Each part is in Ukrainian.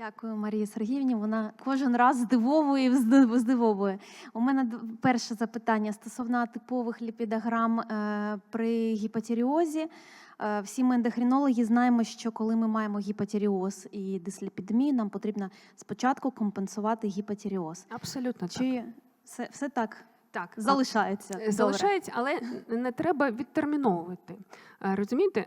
Дякую, Марії Сергіївні. Вона кожен раз здивовує і здивовує. У мене перше запитання стосовно типових ліпідограм е, при гіпотіріозі. Е, Всі ми ендокринологи знаємо, що коли ми маємо гіпотіріоз і дисліпідемію, нам потрібно спочатку компенсувати гіпотіріоз. Абсолютно так. Чи все, все так так. залишається? Е, Залишається, але не треба відтерміновувати. Розумієте,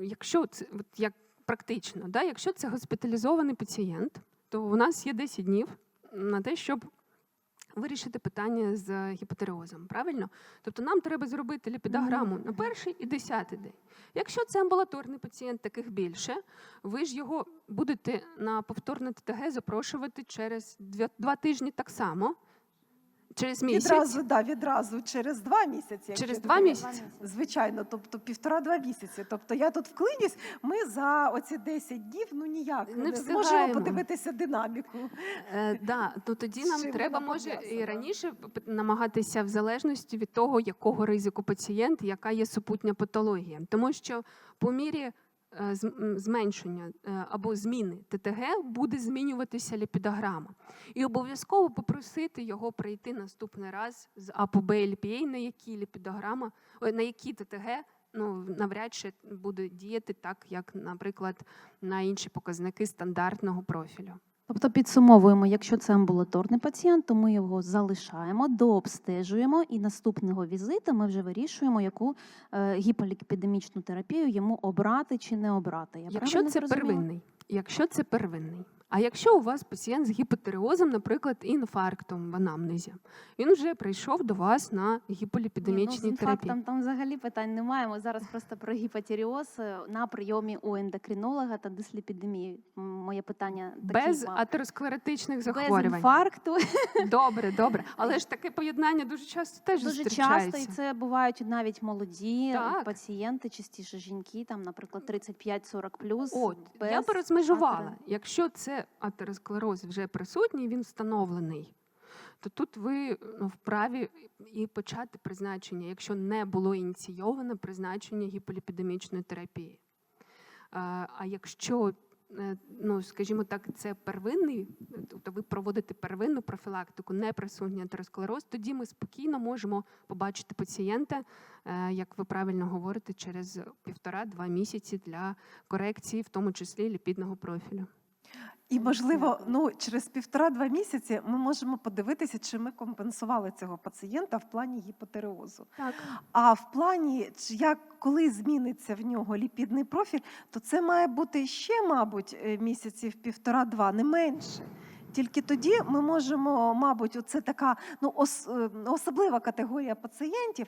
якщо це як практично, да, якщо це госпіталізований пацієнт, то у нас є 10 днів на те, щоб вирішити питання з гіпотереозом. Правильно? Тобто нам треба зробити ліпідограму на перший і десятий день. Якщо це амбулаторний пацієнт, таких більше, ви ж його будете на повторне ТТГ запрошувати через два тижні так само. Через місяць. Відразу, да, відразу через два місяці. Через два місяці? Звичайно, тобто півтора-два місяці. Тобто я тут вклинюсь, ми за оці 10 днів ну ніяк Не не, зможемо подивитися динаміку. Е, да, то тоді нам чим треба може і раніше намагатися в залежності від того, якого ризику пацієнт, яка є супутня патологія. Тому що по мірі зменшення е, або зміни ТТГ буде змінюватися ліпідограма. І обов'язково попросити його прийти наступний раз з АПО Б ЛПА, на які ліпідограма, на які ТТГ ну, навряд чи буде діяти так, як, наприклад, на інші показники стандартного профілю. Тобто підсумовуємо, якщо це амбулаторний пацієнт, то ми його залишаємо, дообстежуємо, і наступного візиту ми вже вирішуємо, яку е, гіполікпідемічну терапію йому обрати чи не обрати. Я Якщо це розуміла? первинний, якщо це первинний. А якщо у вас пацієнт з гіпотереозом, наприклад, інфарктом в анамнезі, він вже прийшов до вас на Ні, ну, з гіполіпідемічній терапії. інфарктом там взагалі питань немає. Ми зараз просто про гіпотіріоз е, на прийомі у ендокринолога та дисліпідемії. Моє питання такі Без вам. атеросклеротичних без захворювань. інфаркту. Добре, добре. Але ж таке поєднання дуже часто теж Дуже зустрічається. часто, і це бувають навіть молоді Так. пацієнти, частіше жінки, там, наприклад, 35-40 плюс. От, я без би розмежувала. Якщо це атеросклероз вже присутній, він встановлений, то тут ви ну, вправі і почати призначення, якщо не було ініційовано призначення гіполіпідемічної терапії. А, а якщо, е, ну, скажімо так, це первинний, тобто ви проводите первинну профілактику, не присутній атеросклероз, тоді ми спокійно можемо побачити пацієнта, е, як ви правильно говорите, через півтора-два місяці для корекції, в тому числі ліпідного профілю. І можливо, ну через півтора-два місяці ми можемо подивитися, чи ми компенсували цього пацієнта в плані гіпотереозу. Так. А в плані, чи як коли зміниться в нього ліпідний профіль, то це має бути ще, мабуть, е, місяців півтора-два, не менше. Тільки тоді ми можемо, мабуть, це така ну ос, е, особлива категорія пацієнтів,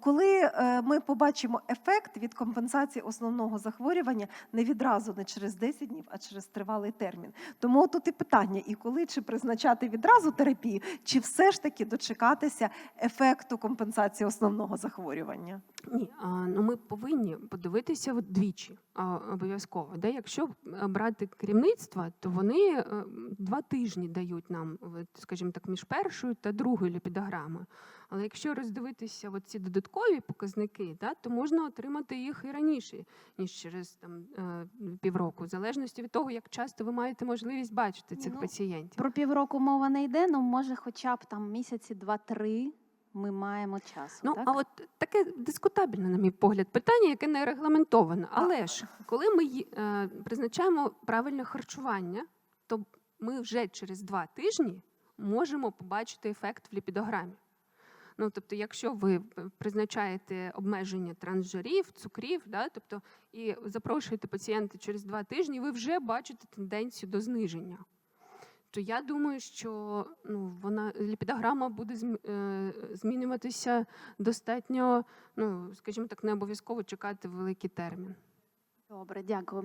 коли е, ми побачимо ефект від компенсації основного захворювання не відразу, не через 10 днів, а через тривалий термін. Тому тут і питання: і коли чи призначати відразу терапію, чи все ж таки дочекатися ефекту компенсації основного захворювання? Ні, ну ми повинні подивитися от двічі а, обов'язково. Де якщо е, брати керівництво, то вони два тижні дають нам, скажімо так, між першою та другою ліпідограмою. Але якщо роздивитися от ці додаткові показники, да, то можна отримати їх і раніше, ніж через там е, півроку, в залежності від того, як часто ви маєте можливість бачити цих Ну, пацієнтів. Про півроку мова не йде, ну може, хоча б там місяці два-три ми маємо часу. Ну, так? а от таке дискутабельне, на мій погляд, питання, яке не регламентоване. Але ж коли ми е, призначаємо правильне харчування, то ми вже через два тижні можемо побачити ефект в ліпідограмі. Ну, тобто, якщо ви призначаєте обмеження трансжирів, цукрів, да, тобто, і запрошуєте пацієнта через два тижні, ви вже бачите тенденцію до зниження. То я думаю, що ну, вона ліпідограма буде е, змінюватися достатньо, ну скажімо так, не обов'язково чекати великий термін. Добре, дякую.